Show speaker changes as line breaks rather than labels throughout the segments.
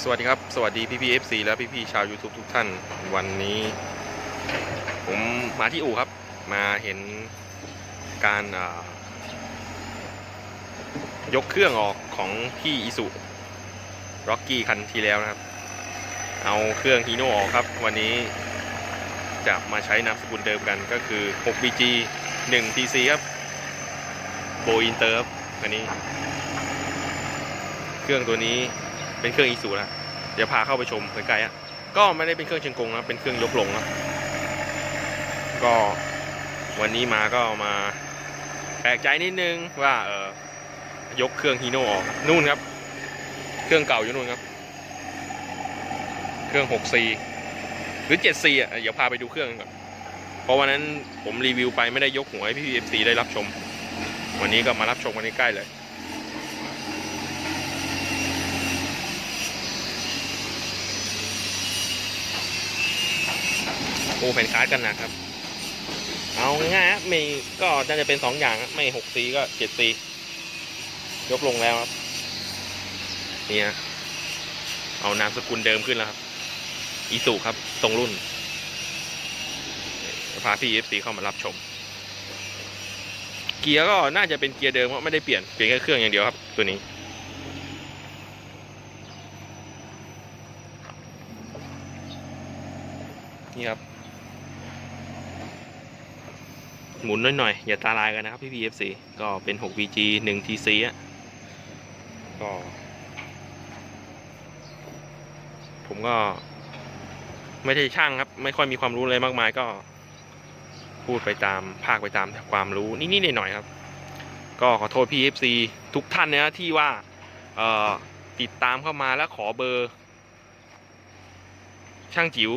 สวัสดีครับ สวัสดีพี่พีเอฟซีและพี่พี่ชาว YouTube ทุกท่าน วันนี้ ผมมาที่อู่ครับ มาเห็นการยกเครื่องออกของพี่อิสุร็อกกี้คันที่แล้วนะครับ เอาเครื่องฮีโน่ออกครับ วันนี้จะมาใช้นามสกุลเดิมกันก็คือ 6BG 1 TC ครับโบอินเตอร์ครับอันนี้ เครื่องตัวนี้ เป็นเครื่องอีซูแล้วเดี๋ยวพาเข้าไปชมใกล้ๆอะก็ไม่ได้เป็นเครื่องเชียงกงนะเป็นเครื่องยกลงนะก็วันนี้มาก็มาแปลกใจนิดนึงว่าเออยกเครื่องฮีโน่ออกนู่นครับ เครื่องเก่าอยู่นู่นครับ เครื่อง 6C หรือ 7C อะเดี๋ยวพาไปดูเครื่องก่อนเพราะวันนั้นผมรีวิวไปไม่ได้ยกหัวให้พี่ FC ได้รับชม วันนี้ก็มารับชมกันใกล้ๆเลย โอ้แผ่นคาร์ดกันนะครับ เอาง่ายๆครับไม่ก็น่าจะเป็นสองอย่างไม่หกซีก็เจ็ดซียกลงแล้วครับเนี่ยเอานามสกุลเดิมขึ้นแล้วครับอีสุครับตรงรุ่นพาพี่เอฟซีเข้ามารับชม เกียร์ก็น่าจะเป็นเกียร์เดิมเพราะไม่ได้เปลี่ยนเปลี่ยนแค่เครื่องอย่างเดียวครับ ตัวนี้นี่ครับ หมุนหน่อยๆ อย่าตาลายกันนะครับพี่ PFC ก็เป็น 6VG 1 TC อะก็ ผมก็ ไม่ได้ช่างครับ ไม่ค่อยมีความรู้อะไรมากมายก็พูดไปตามภาคไปตามความรู้นิดๆหน่อยๆครับ ก็ขอโทษพี่ FC ทุกท่านนะที่ว่าติดตามเข้ามาแล้วขอเบอร์ ช่างจิ๋ว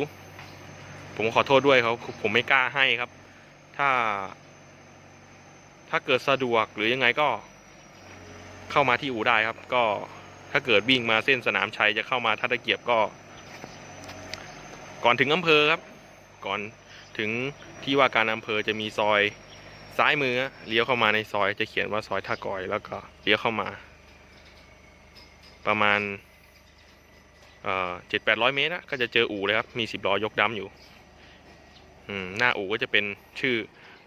ผมขอโทษด้วยเขาผมไม่กล้าให้ครับ ถ้า ถ้าเกิดสะดวกหรือยังไงก็เข้ามาที่อู่ได้ครับ ก็ถ้าเกิดวิ่งมาเส้นสนามชัยจะเข้ามาท่าตะเกียบก็ ก่อนถึงอำเภอครับ ก่อนถึงที่ว่าการอำเภอจะมีซอยซ้ายมือเลี้ยวเข้ามาในซอยจะเขียนว่าซอยท่ากอยแล้วก็เลี้ยวเข้ามา ประมาณเจ็ดแปดร้อยเมตรนะก็จะเจออู่เลยครับ มีสิบล้อยกดำอยู่ หน้าอู่ก็จะเป็นชื่อ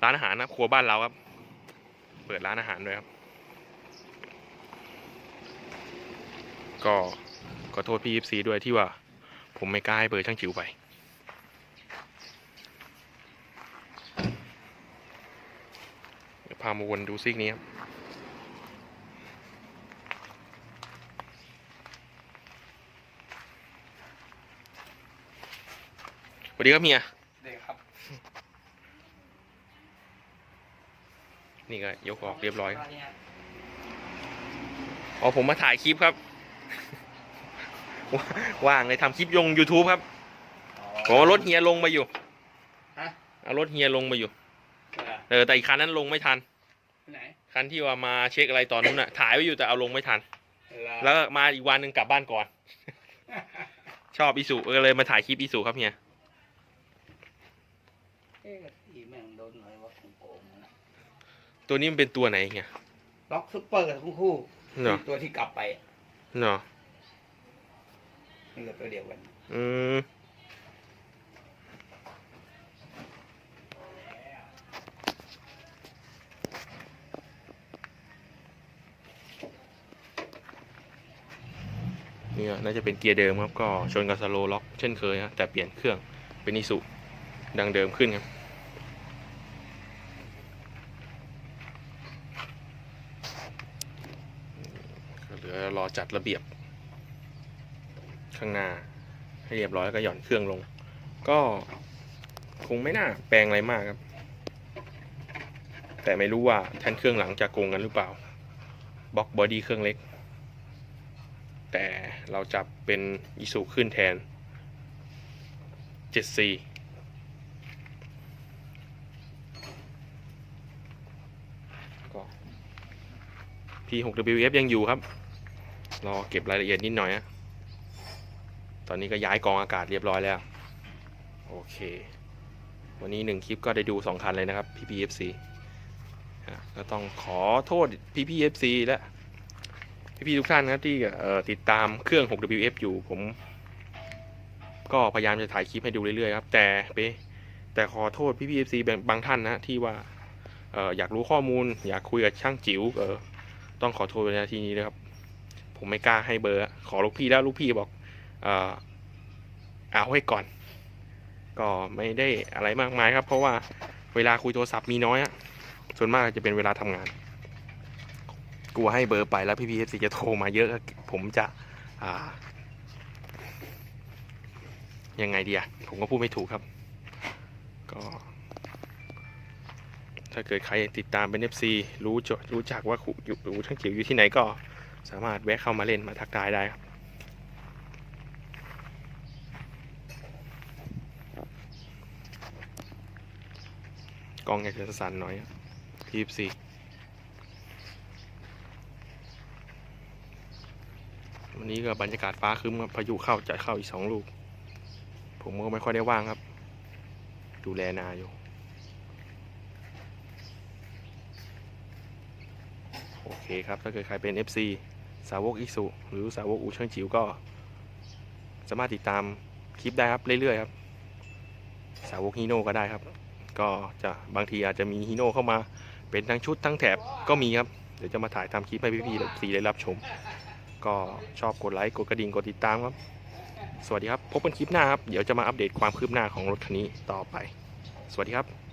ร้านอาหารนะครัวบ้านเราครับ เปิดร้านอาหารด้วยครับ ก็ขอโทษพี่ยิปซีด้วยที่ว่า ผมไม่กล้าให้เบอร์ช่างจิ๋วไปเดี๋ยวพามาวนดูซิกนี้ครับสวัสดีครับเมีย
เด็กครับ
นี่ก็ยกออกเรียบร้อยครับอ๋อผมมาถ่ายคลิปครับ ว่างเลยทำคลิปยง YouTube ครับผมเอารถเฮียลงมาอยู่
ฮะ
เอารถเฮียลงมาอยู่
เออ
เออแต่อีกคันนั้นลงไม่ทัน
ไหน
คันที่ว่ามาเช็คอะไรตอนนู้นน่ะถ่ายไว้อยู่แต่เอาลงไม่ทัน
แล้
แล้ววก็มาอีกวันหนึ่งกลับบ้านก่อน ชอบอีสุก็เลยมาถ่ายคลิปอีสุครับเฮีย
เอ๊ะอีแม่งโดนหน่อยว่าโกงๆนะ
ตัวนี้มันเป็นตัวไหนเฮีย
ล็อกซุปเปอร์ทั้งคู่
เนาะ
ตัวที่กลับไป
เนาะ
นี่ก็ตัวเดียวกัน
อืมนี่ก็น่าจะเป็นเกียร์เดิมครับ ก็ชนกับสโลล็อกเช่นเคยฮะแต่เปลี่ยนเครื่องเป็นอิสุดังเดิมขึ้นครับ รอจัดระเบียบ ข้างหน้า ให้เรียบร้อยแล้วก็หย่อนเครื่องลง ก็คงไม่น่าแปลงอะไรมากครับ แต่ไม่รู้ว่าแท่นเครื่องหลังจะโกงกันหรือเปล่าบล็อกบอดี้เครื่องเล็ก แต่เราจับเป็นอิสุขึ้นแทน 7C ก็ P6WF ยังอยู่ครับ รอเก็บรายละเอียดนิดหน่อยนะตอนนี้ก็ย้ายกองอากาศเรียบร้อยแล้ว โอเค วันนี้หนึ่งคลิปก็ได้ดูสองคันเลยนะครับ PPFC อะก็ต้องขอโทษ PPFC และพี่ๆทุกท่านนะที่ติดตามเครื่อง 6WF อยู่ผม ก็พยายามจะถ่ายคลิปให้ดูเรื่อยๆครับ แต่เปแต่ขอโทษพี่ๆ FC บางบางท่านนะที่ว่าอออยากรู้ข้อมูล อยากคุยกับช่างจิ๋วต้องขอโทษในนาทีนี้นะครับ ผมไม่กล้าให้เบอร์ ขอลูกพี่แล้วลูกพี่บอกเออเอาไว้ก่อน ก็ไม่ได้อะไรมากมายครับ เพราะว่าเวลาคุยโทรศัพท์มีน้อยอะส่วนมากจะเป็นเวลาทำงานกลัวให้เบอร์ไปแล้วพี่พีเอฟซีจะโทรมาเยอะ ผมจะอ่ายังไงดีอะผมก็พูดไม่ถูกครับ ก็ ถ้าเกิดใครติดตามเป็น FC รู้จรู้จักว่าครูอยู่รู้ช่างจิ๋วอยู่ที่ไหนก็ สามารถแวะเข้ามาเล่นมาทักทายได้ครับกล้องอาจจะสั่นหน่อยทีฟซีวันนี้ก็บรรยากาศฟ้าครึ้มครับพายุเข้าจะเข้าอีกสองลูก ผมก็ไม่ค่อยได้ว่างครับ ดูแลนาอยู่โอเคครับ ถ้าเกิดใครเป็น FC สาวกอิสุหรือสาวกอูเชิงจิ๋วก็สามารถติดตามคลิปได้ครับเรื่อยๆครับ สาวกฮีโน่ก็ได้ครับ ก็จะบางทีอาจจะมีฮีโน่เข้ามาเป็นทั้งชุดทั้งแถบก็มีครับ เดี๋ยวจะมาถ่ายทำคลิปให้พี่ๆแบบซีได้รับชม ก็ชอบกดไลค์กดกระดิ่งกดติดตามครับ สวัสดีครับ พบกันคลิปหน้าครับ เดี๋ยวจะมาอัปเดตความคืบหน้าของรถคันนี้ต่อไป สวัสดีครับ